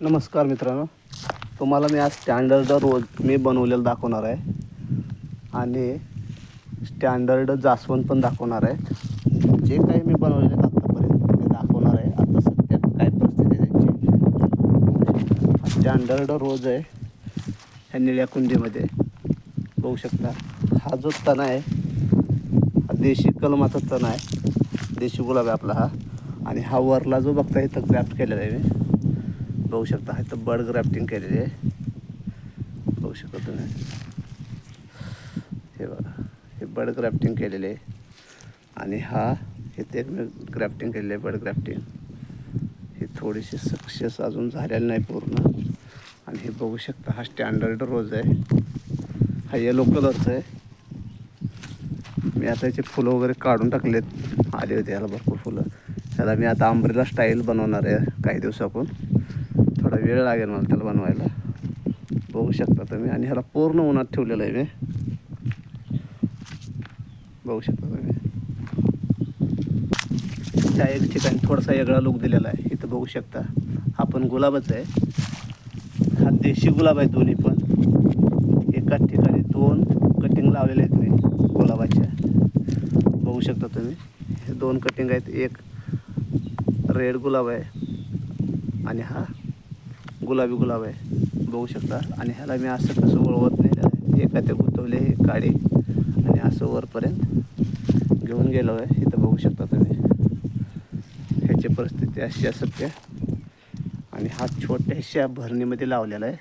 नमस्कार मित्रांनो. तुम्हाला मी आज स्टँडर्ड रोज मी बनवलेलं दाखवणार आहे. आणि स्टँडर्ड जास्वंद पण दाखवणार आहे. जे काही मी बनवलेले आत्तापर्यंत ते दाखवणार आहे. आता सध्या काय परिस्थिती आहे त्यांची? स्टँडर्ड रोज आहे ह्या निळ्या कुंडीमध्ये. बघू शकता हा जो तण आहे हा देशी कलमाचा तण आहे. देशी गुलाब आहे आपला हा. आणि हा वरला जो बघता इथं ग्रॅफ्ट केलेला आहे मी. बघू शकता हा इथं बर्ड ग्राफ्टिंग केलेली आहे. बघू शकता तुम्ही. हे बघा हे बर्ड ग्राफ्टिंग केलेले आहे. आणि हा इथे एक मी ग्राफ्टिंग केलेलं आहे बर्ड ग्राफ्टिंग. हे थोडीशी सक्सेस अजून झालेलं नाही पूर्ण. आणि हे बघू शकता हा स्टँडर्ड रोज आहे. हा येलो कलरचा आहे. मी आता याचे फुलं वगैरे काढून टाकलेत. आले होते याला भरपूर फुलं. त्याला मी आता आंब्रेला स्टाईल बनवणार आहे काही दिवसापून थोडा वेळ लागेल मला त्याला बनवायला. बघू शकता तुम्ही. आणि ह्याला पूर्ण उन्हात ठेवलेलं आहे मी. बघू शकता तुम्ही. त्या एक ठिकाणी थोडासा वेगळा लुक दिलेला आहे. इथं बघू शकता. हा पण गुलाबच आहे. हा देशी गुलाब आहे दोन्ही पण. एकाच ठिकाणी दोन कटिंग लावलेले आहेत मी गुलाबाच्या. बघू शकता तुम्ही. हे दोन कटिंग आहेत. एक रेड गुलाब आहे. आणि हा गुलाबी गुलाब आहे. बघू शकता. आणि ह्याला मी असं कसं वळवत नाही. एखाद्या गुंतवले हे काळे. आणि असं वरपर्यंत घेऊन गेलो आहे. इथं बघू शकता तुम्ही. ह्याची परिस्थिती अशी असते आणि हा छोट्याशा भरणीमध्ये लावलेला आहे.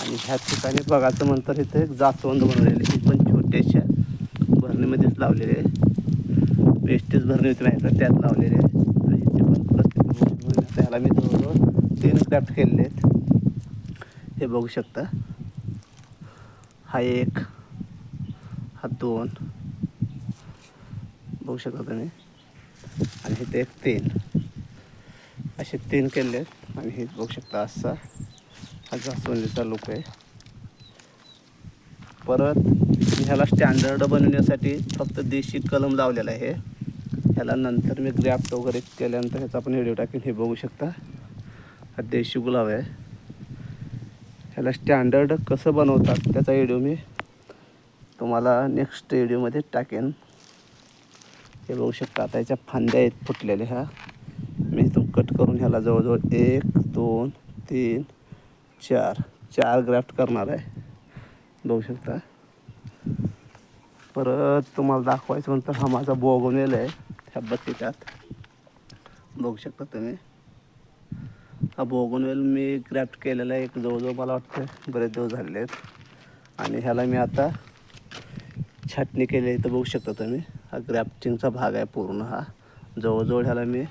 आणि ह्या ठिकाणी बघायचं म्हणतात इथं एक जास्वंद बनवलेली ही पण छोट्याशा भरणीमध्येच लावलेले आहे. वेस्टेज भरणी होती नाही का? त्यात लावलेले आहे. याची ह्याची पण परिस्थिती बघू त्याला मी जवळजवळ तीन क्राफ्ट केलेले आहेत. हे बघू शकता. हा एक हा दोन बघू शकता तुम्ही. आणि इथे एक तीन. असे तीन केले आहेत. आणि हे बघू शकता असा हा जास्वंदीचा लुक आहे. परत ह्याला स्टँडर्ड बनवण्यासाठी फक्त देशी कलम लावलेला आहे. ह्याला नंतर मी ग्रॅफ्ट वगैरे केल्यानंतर ह्याचा आपण व्हिडिओ टाकेन. हे बघू शकता. हा देशी गुलाब आहे. ह्याला स्टँडर्ड कसं बनवतात त्याचा व्हिडिओ मी तुम्हाला नेक्स्ट व्हिडिओमध्ये टाकेन. हे बघू शकता आता याच्या फांद्या आहेत फुटलेल्या ह्या. मी इथून कट करून ह्याला जवळजवळ एक दोन तीन चार चार ग्राफ्ट करणार आहे. बघू शकता. परत तुम्हाला दाखवायचं म्हणतं हा माझा बोगवलेला आहे ह्या बत्तीच्यात. बघू शकता तुम्ही. हा बोगनवेल मी क्राफ्ट केलेला आहे. एक जवळजवळ मला वाटतं बरेच दिवस झालेले आहेत. आणि ह्याला मी आता छाटणी केली आहे तर बघू शकता तुम्ही. हा ग्रॅफ्टिंगचा भाग आहे पूर्ण हा. जवळजवळ ह्याला मी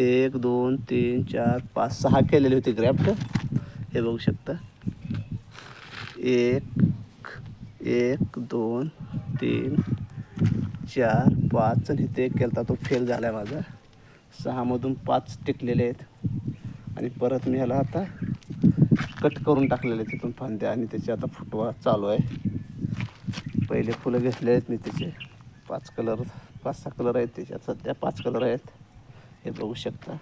एक दोन तीन चार पाच सहा केलेली होती ग्रॅफ्ट हे बघू शकता. एक एक दोन तीन चार पाच. आणि ते एक केला तो फेल झाला आहे माझा. सहामधून पाच टिकलेले आहेत. आणि परत मी ह्याला आता कट करून टाकलेले आहेत तिथून फांद्या आणि त्याचे आता फुटवा चालू आहे. पहिले फुलं घेतले आहेत मी त्याचे. पाच कलर पाच सहा कलर आहेत त्याच्यात सध्या पाच कलर आहेत. हे बघू शकता.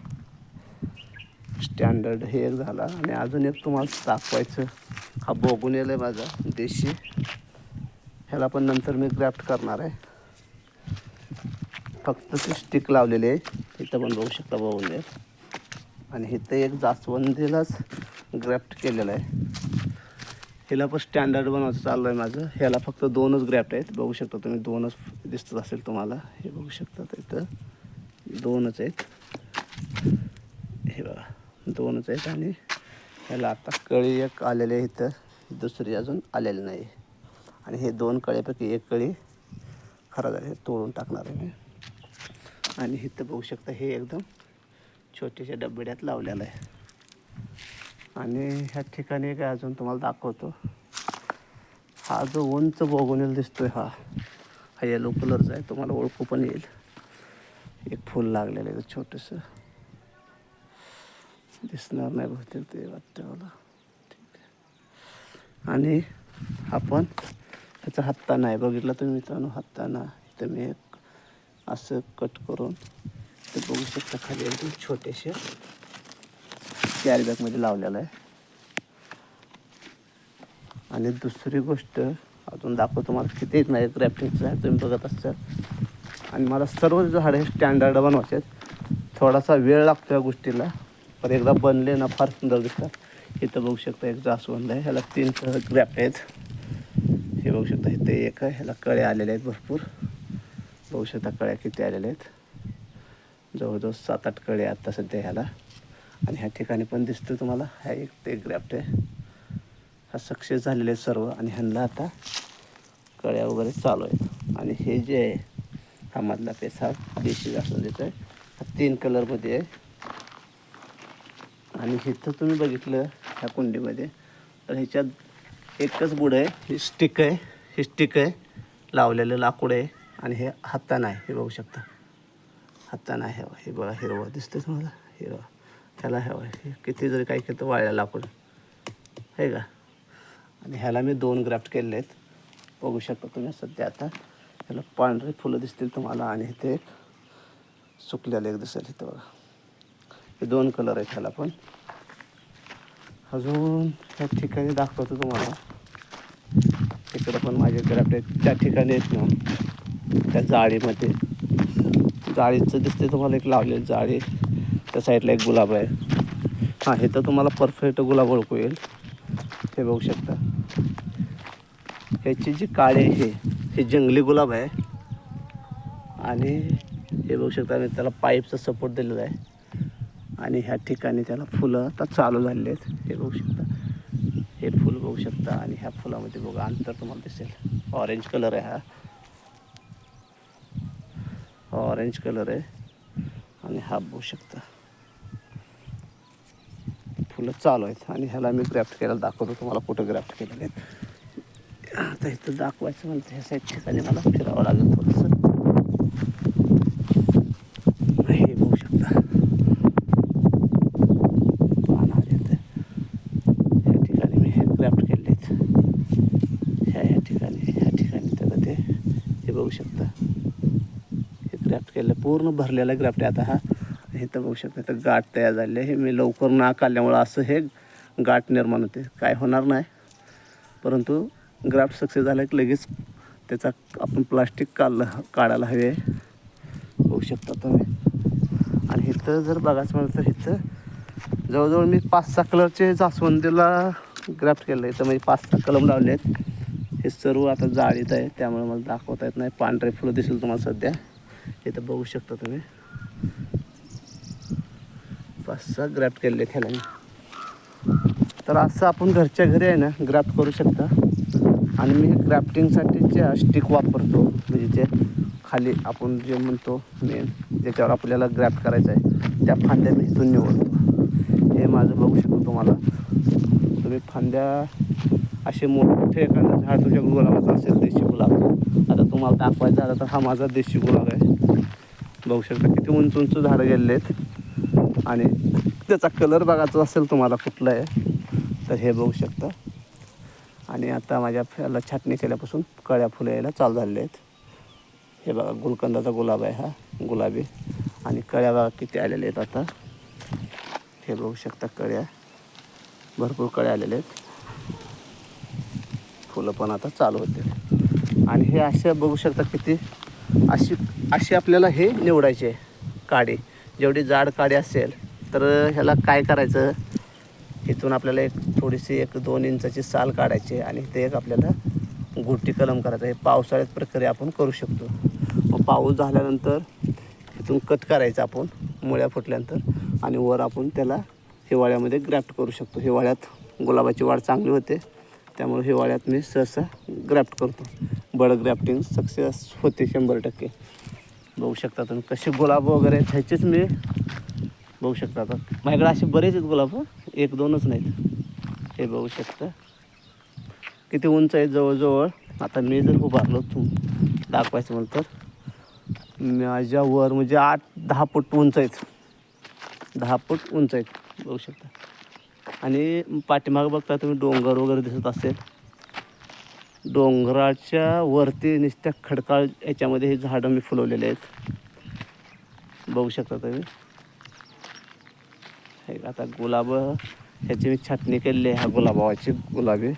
स्टँडर्ड हे एक झाला. आणि अजून एक तुम्हाला दाखवायचं. हा बघून आहे माझा देशी. ह्याला पण नंतर मी ग्रॅफ्ट करणार आहे. फक्त ते स्टिक लावलेले आहे. इथं पण बघू शकता बघून आणि इथं एक जास्वंदीलाच ग्रॅफ्ट केलेलं आहे. हिला पण स्टँडर्ड बनवायचं चाललं आहे माझं. ह्याला फक्त दोनच ग्रॅफ्ट आहेत. बघू शकता तुम्ही दोनच दिसत असेल तुम्हाला. हे बघू शकता इथं दोनच आहेत. हे बघा दोनच आहेत आणि ह्याला आता कळी एक आलेली आहे इथं. दुसरी अजून आलेली नाही. आणि हे दोन कळ्यापैकी एक कळी खराब झाली तोडून टाकणार आहे मी. आणि इथं बघू शकता हे एकदम छोट्याशा डब्यात लावलेलं आहे. आणि ह्या ठिकाणी काय अजून तुम्हाला दाखवतो. हा जो उंच बघून दिसतोय हा हा येलो कलरचा आहे. तुम्हाला ओळखू पण येईल. एक फूल लागलेलं आहे छोटंसं. दिसणार नाही बहुतेक ते वाटतं मला. ठीक आहे. आणि आपण ह्याचा हत्ता नाही बघितला तुम्ही मित्रांनो हत्ताना. इथं मी एक असं कट करून तर बघू शकता खाली एकदम छोटेसे कॅरी बॅगमध्ये लावलेला आहे. आणि दुसरी गोष्ट अजून दाखवतो तुम्हाला किती येत नाही ग्रॅफ्टिंगचं आहे तुम्ही बघत असाल. आणि मला सर्व झाडं हे स्टँडर्ड बनवायचे आहेत. थोडासा वेळ लागतो या गोष्टीला. पण एकदा बनले ना फार सुंदर दिसतात. इथं बघू शकता एक जास्वंद आहे. ह्याला तीन ग्रॅफ्ट आहेत. हे बघू शकता इथे एक आहे. ह्याला कळे आलेले आहेत भरपूर. बघू शकता कळ्या किती आलेल्या आहेत. जवळजवळ सात आठ कळे आत्ता आता सध्या ह्याला. आणि ह्या ठिकाणी पण दिसतं तुम्हाला. हा एक ते ग्रॅफ्ट आहे. हा सक्सेस झालेले आहे सर्व आणि ह्यांना आता कळ्या वगैरे चालू आहेत. आणि हे जे आहे हा मधला पेस हा देशी जास्वंदीचा आहे हा तीन कलरमध्ये आहे. आणि इथं तुम्ही बघितलं ह्या कुंडीमध्ये. तर ह्याच्यात एकच बुड आहे. ही स्टिक आहे. ही स्टिक आहे. लावलेलं लाकूड आहे. आणि हे हातानं आहे. हे बघू शकता. आत्ता नाही हवा. हे बघा हिरवं दिसतं तुम्हाला? हिरवा. ह्याला हवा हे किती जरी काही केलं तर वाळलं लाकूड आहे का? आणि ह्याला मी दोन ग्राफ्ट केलेले आहेत. बघू शकता तुम्ही सध्या आता. ह्याला पांढरे फुलं दिसतील तुम्हाला आणि इथे एक सुकलेलं एक दिसेल इथं बघा. हे दोन कलर आहेत ह्याला पण. अजून ह्या ठिकाणी दाखवतो तुम्हाला. इकडं पण माझे ग्राफ्ट आहेत. ज्या ठिकाणी आहेत ना त्या जाळीमध्ये. जाळीचं दिसते तुम्हाला एक लावलेली जाळी. त्या साईडला एक गुलाब आहे. हां हे तर तुम्हाला परफेक्ट गुलाब ओळखू येईल. हे बघू शकता. ह्याची जी काळे आहे हे जंगली गुलाब आहे. आणि हे बघू शकता मी त्याला पाईपचा सपोर्ट दिलेला आहे. आणि ह्या ठिकाणी त्याला फुलं आता चालू झालेली आहेत. हे बघू शकता. हे फुल बघू शकता. आणि ह्या फुलामध्ये बघा अंतर तुम्हाला दिसेल. ऑरेंज कलर आहे हा. ऑरेंज कलर आहे. आणि हा बघू शकता. फुलं चालू आहेत आणि ह्याला मी ग्राफ्ट केलेलं दाखवतो. तुम्हाला कुठं ग्राफ्ट केलेले आहेत आता इथं दाखवायचं म्हणजे ह्या साईड ठिकाणी मला फिरावं लागेल थोडंसं. हे बघू शकता. ह्या ठिकाणी मी हे ह्या ह्या ठिकाणी ह्या ठिकाणी त्याला ते हे बघू शकता. ग्राफ्ट केलं पूर्ण भरलेला ग्राफ्ट आहे आता हा. हे तर बघू शकता तर गाठ तयार झाले हे मी लवकर नाक आल्यामुळं असं हे गाठ निर्माण होते. काय होणार नाही. परंतु ग्राफ्ट सक्सेस झाला की लगेच त्याचा आपण प्लास्टिक काढलं काढायला हवे होऊ शकता तुम्ही. आणि इथं जर बघायचं म्हणलं तर इथं जवळजवळ मी पाच सहा कलरचे जास्वंदीला ग्राफ्ट केलं आहे. इथं म्हणजे पाच सहा कलम लावले आहेत हे सर्व आता जाळीत आहे. त्यामुळे मला दाखवता येत नाही. पांढरे फुलं दिसेल तुम्हाला सध्या. इथं बघू शकता तुम्ही. पाच सहा ग्राफ्ट केलेले आहेत मी तर असं आपण घरच्या घरी आहे ना ग्राफ्ट करू शकता. आणि मी ग्राफ्टिंगसाठी जे स्टिक वापरतो म्हणजे जे खाली आपण जे म्हणतो मेन ज्याच्यावर आपल्याला ग्राफ्ट करायचं आहे त्या फांद्या मी इथून निवडतो. हे माझं बघू शकतो तुम्हाला. तुम्ही फांद्या असे मोठे एखादं झाड तुझ्या गुलाबाचं असेल देशी गुलाब तुम्हाला दाखवायचं झालं तर हा माझा देशी गुलाब आहे. बघू शकता किती उंच उंच झाडं गेलेले आहेत. आणि त्याचा कलर बघायचा असेल तुम्हाला कुठला आहे तर हे बघू शकता. आणि आता माझ्या याला छाटणी केल्यापासून कळ्या फुलं यायला चालू झालेले आहेत. हे बघा गुलकंदाचा गुलाब आहे हा गुलाबी. आणि कळ्या बघा किती आलेल्या आहेत आता. हे बघू शकता कळ्या. भरपूर कळ्या आलेल्या आहेत. फुलं पण आता चालू होते आणि हे असे बघू शकता किती अशी अशी आपल्याला हे निवडायचे काडी. जेवढी जाड काडी असेल तर ह्याला काय करायचं? इथून आपल्याला एक थोडीशी एक दोन इंचाची साल काढायची आणि ते एक आपल्याला गुटी कलम करायचं. हे पावसाळ्यात प्रक्रिया आपण करू शकतो. मग पाऊस झाल्यानंतर इथून कट करायचं आपण मुळ्या फुटल्यानंतर. आणि वर आपण त्याला हिवाळ्यामध्ये ग्राफ्ट करू शकतो. हिवाळ्यात गुलाबाची वाढ चांगली होते. त्यामुळे हिवाळ्यात मी सहसा ग्राफ्ट करतो. बड ग्राफ्टिंग सक्सेस होते शंभर टक्के. बघू शकता तुम्ही कसे गुलाब वगैरे आहेत, ह्याचेच मी बघू शकता आता. माझ्याकडे असे बरेच आहेत गुलाब एक दोनच नाहीत. हे बघू शकता. किती उंच आहे जवळजवळ. आता मी जर उभारलो तू दाखवायचं म्हणलं तर माझ्या वर म्हणजे आठ दहा फूट उंच आहेत. दहा फूट उंच आहेत. बघू शकता. आणि पाठीमागं बघता तुम्ही डोंगर वगैरे दिसत असेल. डोंगराच्या वरती नुसत्या खडकाळ याच्यामध्ये हे झाडं मी फुलवलेले आहेत. बघू शकता तुम्ही. हे आता गुलाब ह्याची मी छाटणी केलेली आहे ह्या गुलाबावाची गुलाबी.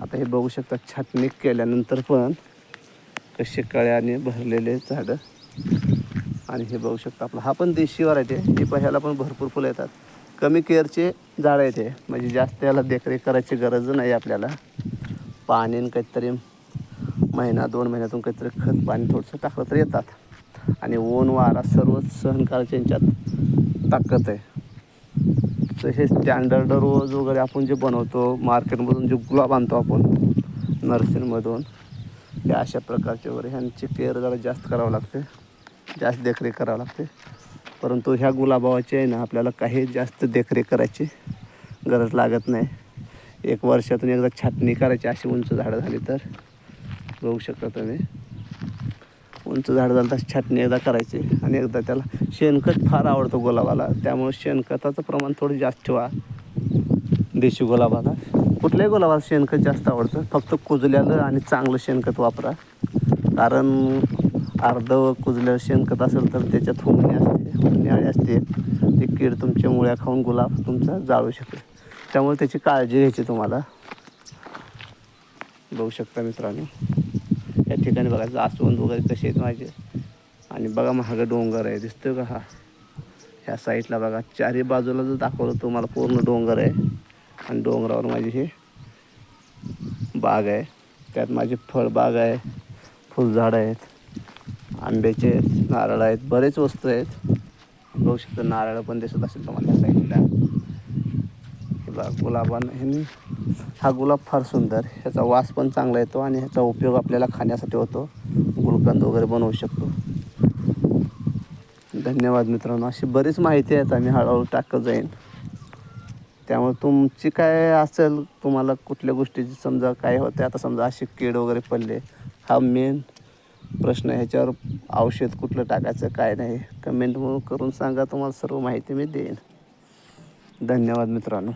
आता हे बघू शकता छाटणी केल्यानंतर पण कसे कळ्याने भरलेले झाडं. आणि हे बघू शकता आपला हा पण देशी व्हरायटी आहे. ही पण ह्याला पण भरपूर फुलं येतात. कमी केअरचे झाडं आहेत हे. म्हणजे जास्त याला देखरेख करायची गरज नाही आपल्याला. पाणी काहीतरी महिना दोन महिन्यातून काहीतरी खत पाणी थोडंसं टाकलं तर येतात. आणि ऊन वारा सर्व सहन करायचे यांच्यात ताकद आहे. तर हे स्टँडर्ड रोज वगैरे आपण जे बनवतो मार्केटमधून जे गुलाब आणतो आपण नर्सरीमधून हे अशा प्रकारचे वगैरे ह्यांची केअर जरा जास्त करावं लागते. जास्त देखरेख करावं लागते. परंतु ह्या गुलाबावाची आहे ना आपल्याला काही जास्त देखरेख करायची गरज लागत नाही. एक वर्षातून एकदा छाटणी करायची अशी उंच झाडं झाली तर. बघू शकता तुम्ही. उंच झाड झालं तर छाटणी एकदा करायची आणि एकदा त्याला शेणखत फार आवडतं गुलाबाला. त्यामुळे शेणखताचं प्रमाण थोडं जास्त ठेवा देशी गुलाबाला. कुठल्याही गुलाबाला शेणखत जास्त आवडतं. फक्त कुजल्यालं आणि चांगलं शेणखत वापरा. कारण अर्धं कुजलं शेणखत असेल तर त्याच्यात हुमणी असते हुमणी असते. ती कीड तुमच्या मुळ्या खाऊन गुलाब तुमचा जाळू शकते त्यामुळे त्याची काळजी घ्यायची तुम्हाला. बघू शकता मित्रांनो. या ठिकाणी बघा जास्वंद वगैरे कसे आहेत माझे. आणि बघा महाग डोंगर आहे दिसतोय का हा? ह्या साईडला बघा चारही बाजूला जर दाखवलं तुम्हाला पूर्ण डोंगर आहे. आणि डोंगरावर माझी हे बाग आहे. त्यात माझी फळबाग आहे फुलझाडं आहेत. आंब्याचे आहेत नारळ आहेत बरेच वस्तू आहेत. बघू शकता नारळ पण दिसत असेल तुम्हाला साईडला हे बघा गुलाबान हा गुलाब फार सुंदर. ह्याचा वास पण चांगला येतो आणि ह्याचा उपयोग आपल्याला खाण्यासाठी होतो. गुलकंद वगैरे बनवू शकतो. धन्यवाद मित्रांनो. अशी बरीच माहिती आहेत आम्ही हळूहळू टाकत जाईन. त्यामुळे तुमची काय असेल तुम्हाला कुठल्या गोष्टीची समजा काय होते आता समजा अशी कीड वगैरे पडले हा मेन प्रश्न ह्याच्यावर औषध कुठलं टाकायचं काय नाही कमेंट म्हणून करून सांगा तुम्हाला सर्व माहिती मी देईन. धन्यवाद मित्रांनो.